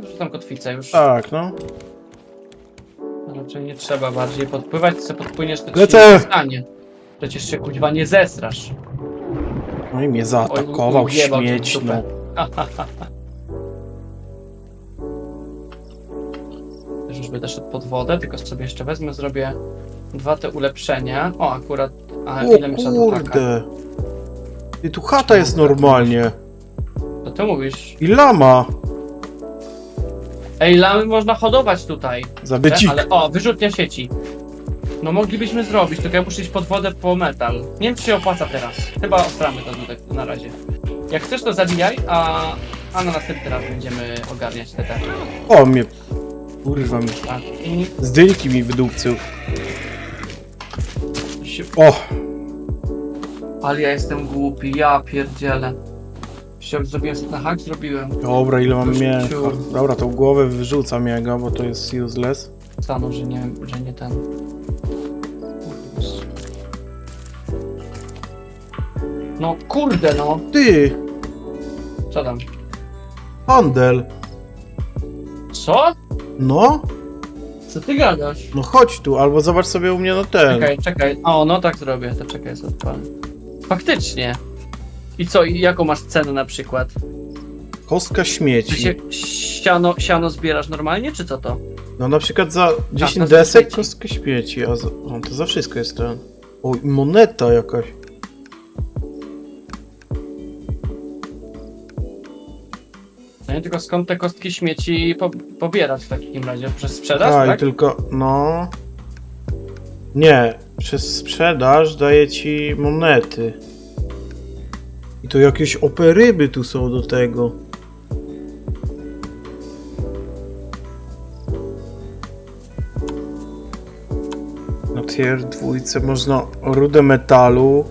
Wrzucam kotwicę już. Tak, no. Raczej nie trzeba bardziej podpływać, co podpłyniesz, to ci Lecę! nie stanie. Przecież się kuźwa nie zesrasz. No i mnie zaatakował Oj, ujebał cię w śmieć, dupę. no. Też już będę szedł pod wodę, tylko sobie jeszcze wezmę, zrobię dwa te ulepszenia. O, akurat. A ile mi O trzeba do taka? kurde. I tu chata jest normalnie. To ty mówisz. I lama. Ej, lamy można hodować tutaj. Zabycik. Ale o, wyrzutnia sieci. No moglibyśmy zrobić, tylko ja muszę iść pod wodę po metal. Nie wiem, czy się opłaca teraz. Chyba ostramy to tutaj na razie. Jak chcesz, to zabijaj, a, a na następny raz będziemy ogarniać te te. O, mnie... Kurwa, mi... Tak. I z dylki mi wydupcył. się... O, Ale ja jestem głupi, ja pierdzielę. Się zrobiłem sobie na hak, zrobiłem. dobra, ile mam Gościu. mięcha. Dobra, tą głowę wyrzucam jego, bo to jest useless. Stanął, że nie, że nie ten. No kurde no, Ty, co tam? handel. Co? No, Co ty gadasz? no chodź tu, albo zobacz sobie u mnie na ten. Czekaj, czekaj. O, no tak zrobię, to czekaj, jest odpalę. Faktycznie. I co, i jaką masz cenę na przykład? Kostka Czy śmieci. się siano, siano zbierasz normalnie, czy co to? No na przykład za 10 to za desek śmieci. kostkę śmieci, a za... o, to za wszystko jest ten. O, i moneta jakaś. No nie tylko skąd te kostki śmieci po, pobierać w takim razie? Przez sprzedaż, Tak, tak? i tylko, no... Nie, przez sprzedaż daje ci monety. I to jakieś operyby tu są do tego. Na tier dwójce można rudę metalu.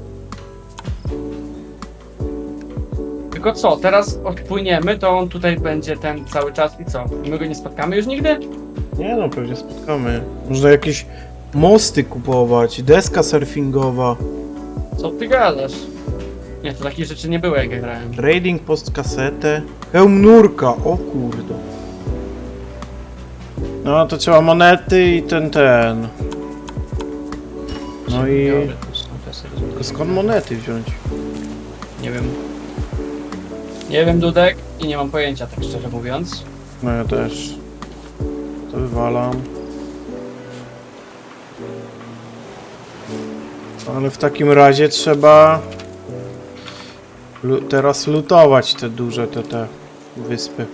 Tylko co, teraz odpłyniemy, to on tutaj będzie ten cały czas i co? My go nie spotkamy już nigdy? Nie no, pewnie spotkamy. Można jakieś mosty kupować, deska surfingowa, Co ty gadasz? Nie, to takich rzeczy nie było jak ja grałem. raiding post kasetę, hełm nurka, o kurde. No to trzeba monety i ten, ten. No i... Tylko skąd monety wziąć? Nie wiem. Nie wiem, Dudek, i nie mam pojęcia, tak szczerze mówiąc. No ja też. To wywalam. Ale w takim razie trzeba lu- teraz lutować te duże te, te wyspy.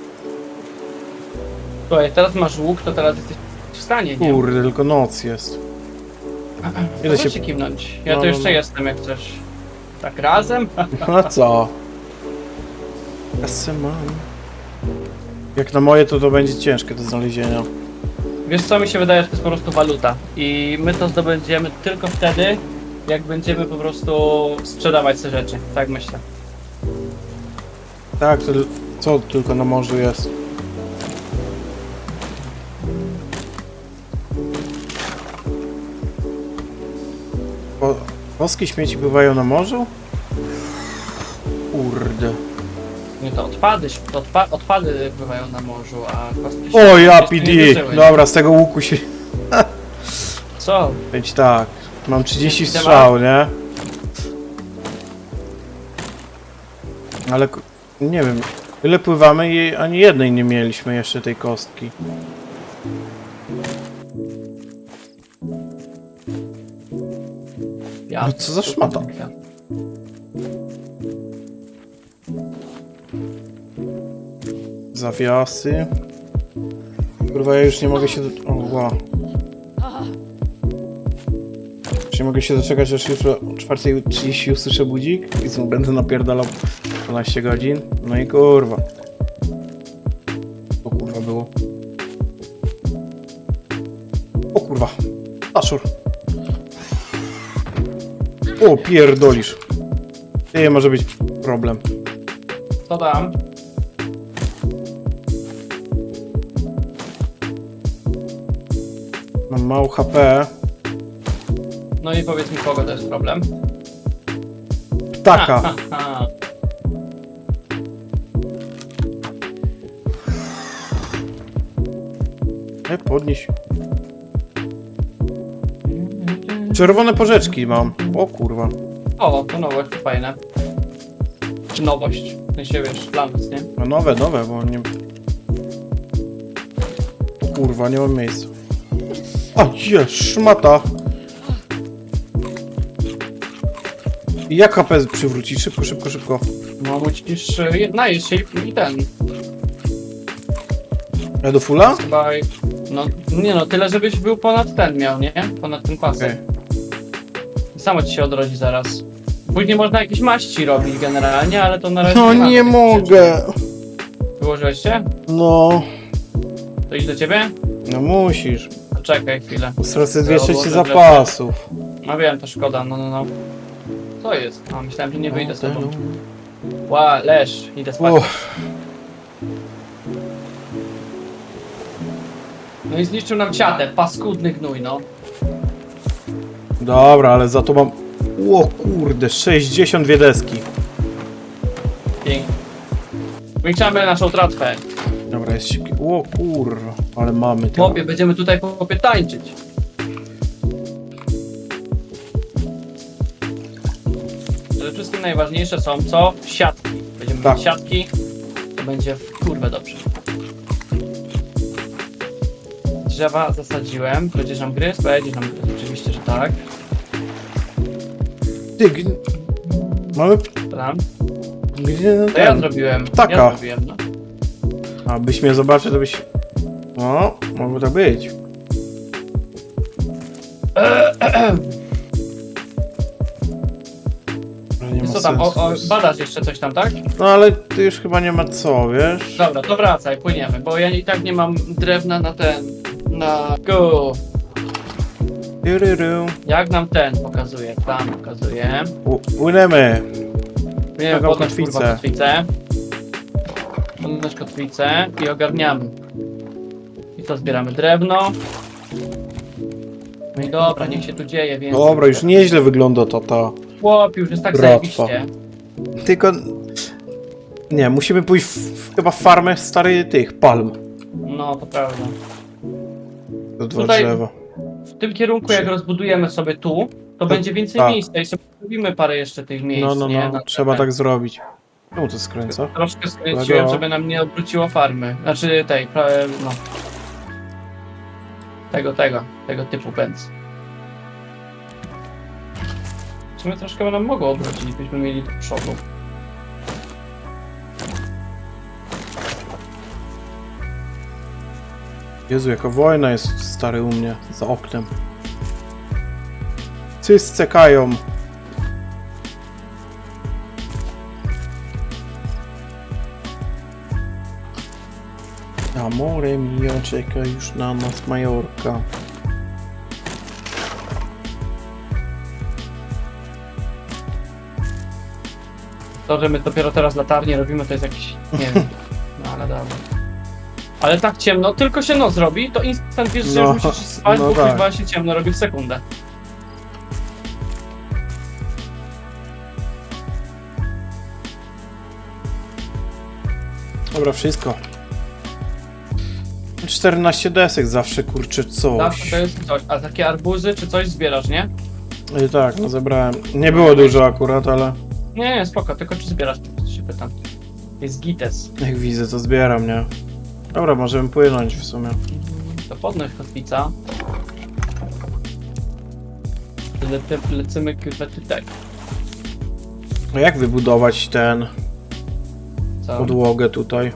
Słuchaj, teraz masz łuk, to teraz jesteś w stanie, nie? Kurde, tylko noc jest. Ile się- się kiwnąć? Ja No, to no, jeszcze no. jestem, jak coś. Tak razem? No co? Kasę mam. Jak na moje to to będzie ciężkie do znalezienia. Wiesz co, mi się wydaje, że to jest po prostu waluta. I my to zdobędziemy tylko wtedy, jak będziemy po prostu sprzedawać te rzeczy. Tak myślę. Tak, to co tylko na morzu jest? Polskie śmieci pływają na morzu? Kurde. Nie to odpady, to odpa odpady bywają na morzu, a kostki O ja jeszcze nie PD! Dobra, z tego łuku się... Co? Być tak. Mam 30 Ile ma? strzał, nie? Ale nie wiem. Tyle pływamy i ani jednej nie mieliśmy jeszcze tej kostki. Ja. No co za szmata? Zawiasy. Kurwa, ja już nie mogę się do... O, wow. Nie mogę się doczekać, aż jutro o 4.30 usłyszę budzik i znów będę napierdalał 12 godzin. No i kurwa. O kurwa było. O kurwa. Aszur. O, pierdolisz. Ty, może być problem. Co dam? Mam mało HP. No i powiedz mi, kogo to jest problem? Ptaka. Ha, podnieś. Czerwone porzeczki mam. O kurwa. O, to nowe, to fajne. Czy nowość? W sensie, wiesz, dla nas, nie? No nowe, nowe, bo nie... O kurwa, nie mam miejsca. A, je, szmata. I jak HP przywrócić? Szybko, szybko, szybko. No musisz e, najeść się i- i ten. Ja do fulla? Chyba. No nie no, tyle żebyś był ponad ten miał, nie? Ponad ten pasek. Okej. Samo ci się odrodzi zaraz. Później można jakieś maści robić generalnie, ale to na razie. No ma nie takich mogę. rzeczy. Wyłożyłeś się? No, To idź do ciebie? no musisz. Czekaj chwilę. Stracę dwie trzecie Założę zapasów. No wiem, to szkoda, no no no. Co jest? A myślałem, że nie wyjdę z no. Ła, leż, idę spać. Uff, No i zniszczył nam ciatę, paskudny gnój, no. dobra, ale za to mam... O kurde, 62 deski. Pięknie. Zwiększamy naszą tratwę. Dobra, jest... O kurwa, ale mamy teraz. Chłopie, będziemy tutaj chłopie tańczyć. Wszystkim najważniejsze są co? Siatki. Będziemy Tak. mieć siatki, to będzie w kurwę dobrze. Drzewa zasadziłem. Będziesz nam gryz? Będziesz nam gryz. Oczywiście, że tak. Ty, g... Mamy... Tam. Gdzie To ja zrobiłem. Ptaka. Ja zrobiłem, no. A byś mnie zobaczył, to byś... No, mogło tak być. tam? O, o, badasz jeszcze coś tam, tak? No ale ty już chyba nie ma co, wiesz? Dobra, to wracaj, płyniemy, bo ja i tak nie mam drewna na ten, na go. Tyryry. Jak nam ten pokazuje? Tam pokazuje. U- Płynemy. Płyniemy Taką podnąć kotwicę. kurwa kotwicę. Podnąć kotwicę i ogarniamy. I co, zbieramy drewno. No i dobra, niech się tu dzieje więcej. Dobra, już nieźle wygląda ta ta. Chłop, już jest tak zajebiście. Tylko... Nie, musimy pójść w, w, chyba w farmę stary tych palm. No, to prawda. Do dwa Tutaj- drzewa. W tym kierunku, jak rozbudujemy sobie tu, to będzie więcej tak. miejsca i sobie zrobimy parę jeszcze tych miejsc, No, no, nie? no, Na trzeba tak zrobić. Czemu to skręca? Troszkę skręciłem, żeby nam nie obróciło farmy. Znaczy tej, pra- no. Tego, tego, tego typu pędz. Sumie troszkę nam mogło obrócić, byśmy mieli do przodu. Jezu, jaka wojna jest stary u mnie, za oknem. Cysce kają. Amore mio, czeka już na nas Majorka. To, że my dopiero teraz latarnie robimy, to jest jakiś, nie wiem, no ale dobra. Ale tak ciemno, tylko się noc robi, to instant wiesz, że No, już musisz spać, no bo tak. chyba się ciemno robi w sekundę. Dobra, wszystko. 14 desek zawsze, kurczę, Zawsze coś. to jest coś. A takie arbuzy czy coś zbierasz, nie? I tak, no zebrałem. Nie było dużo akurat, ale Nie, nie, spoko, tylko czy zbierasz, to się pytam. Jest gites. jak widzę, to zbieram, nie? Dobra, możemy płynąć w sumie. To podnoś kotwica. Lece, lecimy kurwa tutaj. A jak wybudować ten Co? podłogę tutaj?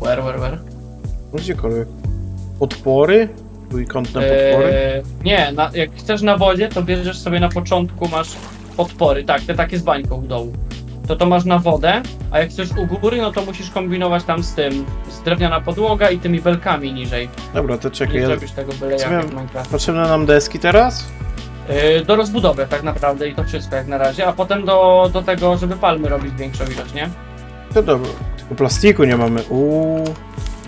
Where, where, where? No Gdziekolwiek. Podpory? Trójkątne podpory? Eee, nie, na, jak chcesz na wodzie, to bierzesz sobie na początku, masz podpory, tak, te takie z bańką w dołu. To to masz na wodę, a jak chcesz u góry, no to musisz kombinować tam z tym, z drewniana podłoga i tymi belkami niżej. Dobra, to czekaj. Nie Ja... zrobisz tego byle Co jak miałem- w Minecraft. Potrzebne nam deski teraz? Yy, do rozbudowy tak naprawdę i to wszystko jak na razie, a potem do, do tego, żeby palmy robić większą ilość, nie? To dobra. Tylko plastiku nie mamy. Uuu,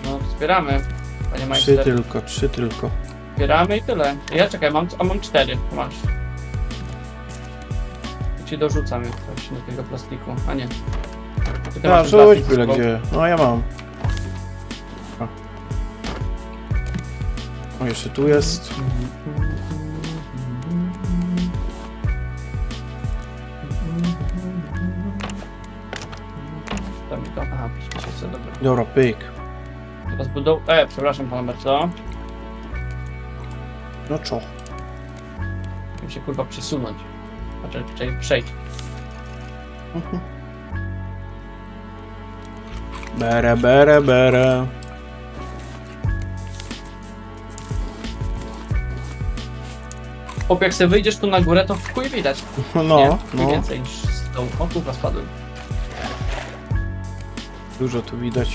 No, zbieramy. Panie trzy majster, tylko, trzy tylko. zbieramy i tyle. Ja czekaj, mam, a mam cztery, masz. Ci dorzucam jak coś do tego plastiku, a nie. Ty Ja, masz rzuć plastik byle gdzie. No ja mam. A. jeszcze tu jest. Mi to, aha, pisze co, dobra. Dobra, pyk. Teraz budow... E, przepraszam pana bardzo. No co? Muszę się kurwa przesunąć. Znaczy, czyli przejść. Mhm. Bere, bere, bere. Chłop, jak sobie wyjdziesz tu na górę, to w chuj widać. No, nie? no. Więcej niż z tą. O kurwa, spadłem. Dużo tu widać.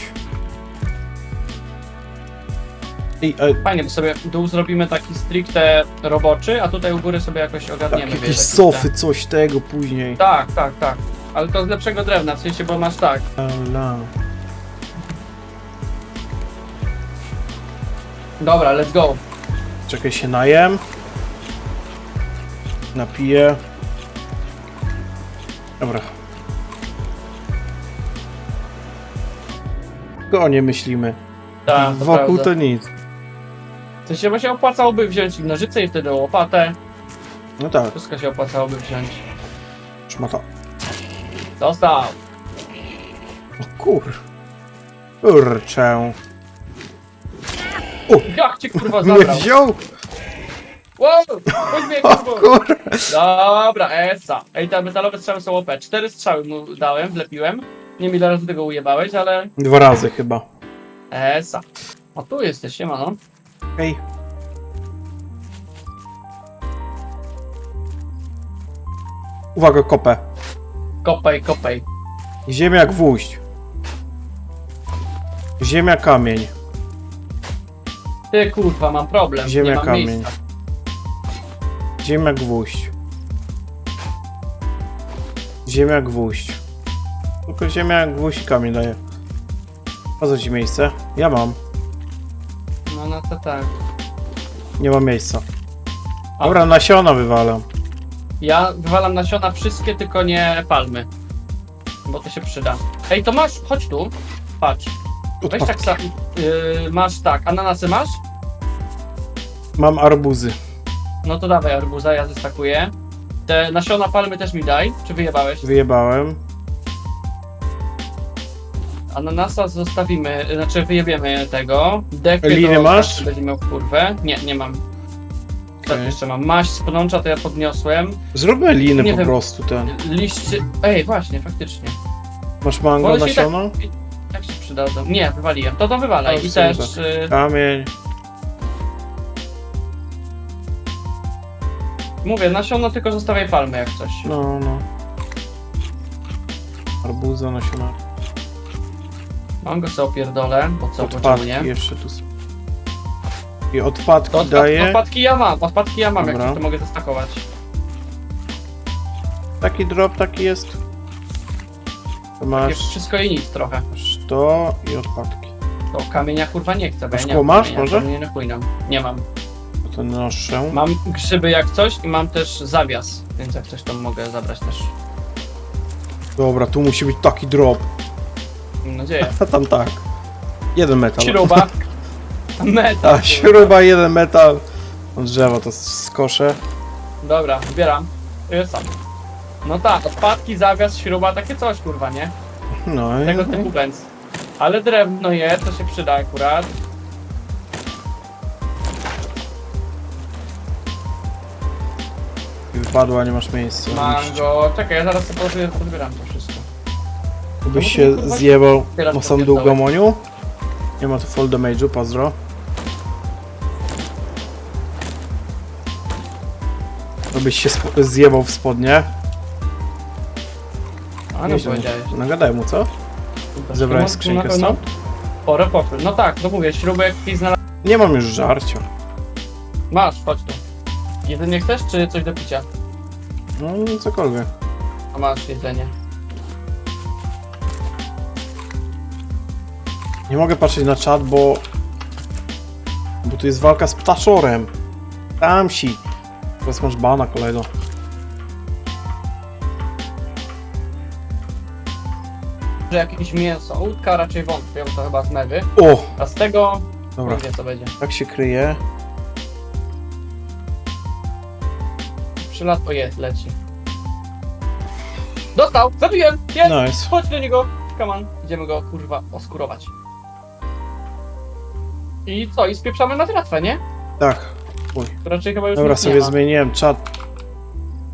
I, e, Fajnie, bo sobie dół zrobimy taki stricte roboczy, a tutaj u góry sobie jakoś tak, ogarniemy. jakieś sofy, coś tego później. Tak, tak, tak. Ale to z lepszego drewna, w sensie, bo masz tak. Ala. Dobra, let's go. Czekaj, się najem. Napiję. Dobra. Tylko o nie myślimy. Tak, to Wokół prawda. to nic. W sensie, bo się opłacałoby wziąć im nożyce i wtedy łopatę. No tak, Wszystko się opłacałoby wziąć. szmata. Dostał. O kur... Kurczę. Jak cię kurwa Mnie zabrał? wziął! Wow! Chodź mnie O kurwa. kur... Dobra, esa. Ej, te metalowe strzały są OP. Cztery strzały mu dałem, wlepiłem. Nie wiem ile razy tego ujebałeś, ale Dwa razy chyba. esa. O tu jesteś, siemano. Ej. Uwaga, kopę. Kopej, kopej. Ziemia gwóźdź. Ziemia kamień. Ty kurwa, mam problem. Ziemia, nie mam kamień. miejsca. Ziemia gwóźdź. Ziemia gwóźdź. Tylko ziemia gwóźdź i kamień daje. Po co ci miejsce? Ja mam. No, to tak. Nie ma miejsca. A. Dobra, nasiona wywalam. Ja wywalam nasiona wszystkie, tylko nie palmy. Bo to się przyda. Ej, to masz, chodź tu. Patrz. Weź tak sa- yy, masz tak, ananasy masz? Mam arbuzy. No to dawaj arbuza, ja zestakuję. Te nasiona palmy też mi daj. Czy wyjebałeś? Wyjebałem. Ananasa zostawimy, znaczy wyjebiemy tego. Dekę Liny to masz? Będzie miał kurwę. Nie, nie mam. Tak Okej. jeszcze mam. Maść z pnącza to ja podniosłem. Zróbmy liny Nie po wiem. prostu ten. Liście... Ej, właśnie, faktycznie. Masz mango Wolę się tak- nasiono? Jak się przydadzą? Nie, wywaliłem. To to wywalaj. O, I super. też... Y, Kamień. mówię, nasiona tylko zostawiaj palmy jak coś. No, no. Arbuza, nasiona. Mam go sobie opierdolę, bo co, po czemu Odpadki nie? jeszcze tu są. I odpadki To odpad, daję. odpadki ja mam, odpadki ja mam, jak Dobra. coś to mogę zestakować. Taki drop taki jest. To Jest masz, wszystko i nic trochę. to i odpadki. To kamienia kurwa nie chcę, bo A ja nie szkło mam masz kamienia, może? to nie. Nie mam. To noszę. Mam grzyby jak coś i mam też zawias, więc jak coś to mogę zabrać też. Dobra, tu musi być taki drop. Nadzieję. A tam tak. Jeden metal. Śruba. Metal. A kurwa. śruba, jeden metal. Od drzewa to skoszę. Dobra, zbieram. Jest sam. No tak, odpadki, zawias, śruba, takie coś kurwa, nie? No i Tego typu bęc. Ale drewno jest, to się przyda akurat. wypadła, nie masz miejsca. Mango. Czekaj, ja zaraz sobie podbieram, wszystko. Byś No, się zjebał na sam gamoniu. Nie ma tu full damage'u, pozdro. Byś się zjebał w spodnie. A no powiedziałeś. Nagadaj mu, co? Zebrałeś No, skrzynkę? Spore pokój. No tak, no mówię, śrubę jakieś znalazłem. Nie mam już żarcia. Masz, chodź tu. Jedynie chcesz, czy coś do picia? No, cokolwiek. A masz jedzenie. Nie mogę patrzeć na czat, bo... Bo tu jest walka z ptaszorem. Tamsi. Teraz masz bana, kolego. Że jakieś mięso, łódka raczej wątpię, bo to chyba z mewy. O! A z tego... Dobra. Wie co będzie. Tak się kryje. Przylat, o jest, leci. Dostał! Zabiłem! Jest! Nice. Chodź do niego! Come on. Idziemy go, kurwa, oskurować. I co? I spieprzamy na tratwę, nie? Tak. Uj. Raczej chyba już Dobra, nic nie sobie ma. zmieniłem czat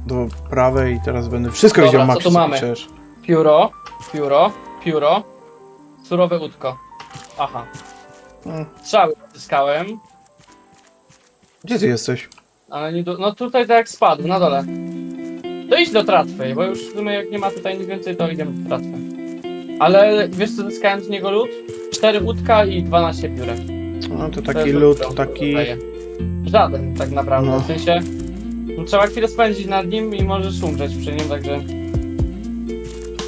do prawej i teraz będę wszystko Dobra, widział co Max. tu mamy? Przecież. Pióro, pióro, pióro, surowe łódko. Aha. Mm. Strzały odzyskałem, Gdzie ty jesteś? ale nie do... No tutaj tak jak spadł, na dole. To idź do tratwy, bo już w sumie jak nie ma tutaj nic więcej, to idziemy do tratwy. Ale wiesz co zyskałem z niego lód? 4 łódka i 12 piórek. No to taki lód, taki... Żaden tak naprawdę, No. w sensie... No, trzeba chwilę spędzić nad nim i możesz umrzeć przy nim, także...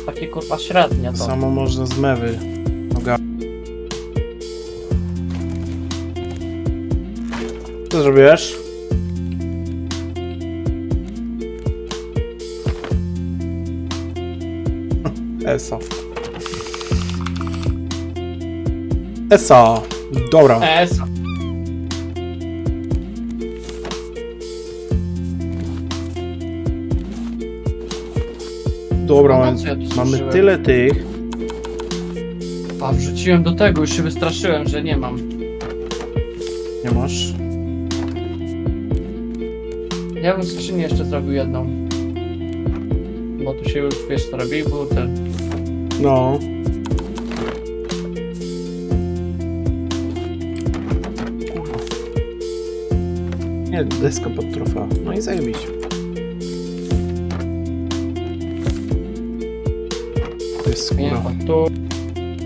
Takie kurwa średnie to. Samo można z mewy. Noga. Co zrobisz? Esa. Esa. Dobra. Es. Dobra, No, co ja tu mamy zużyłem? tyle tych. A wrzuciłem do tego, już się wystraszyłem, że nie mam. Nie masz? Ja bym skrzynię jeszcze zrobił jedną. Bo tu się już wiesz co robi, był ten. No. Nie, deska pod trofea. No i zajebiście. To jest Nie, skóra. o, tu.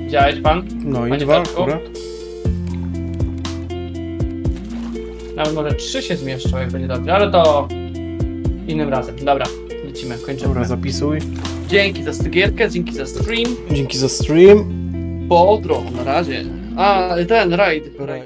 Widziałeś pan? No i Panie dwa Darku? akurat. Nawet może trzy się zmieszczą, jak będzie dobrze, ale to innym razem. Dobra, lecimy, kończymy. Dobra, zapisuj. Dzięki za stygierkę, dzięki za stream. Dzięki za stream. Pozdro, na razie. A, ten raid.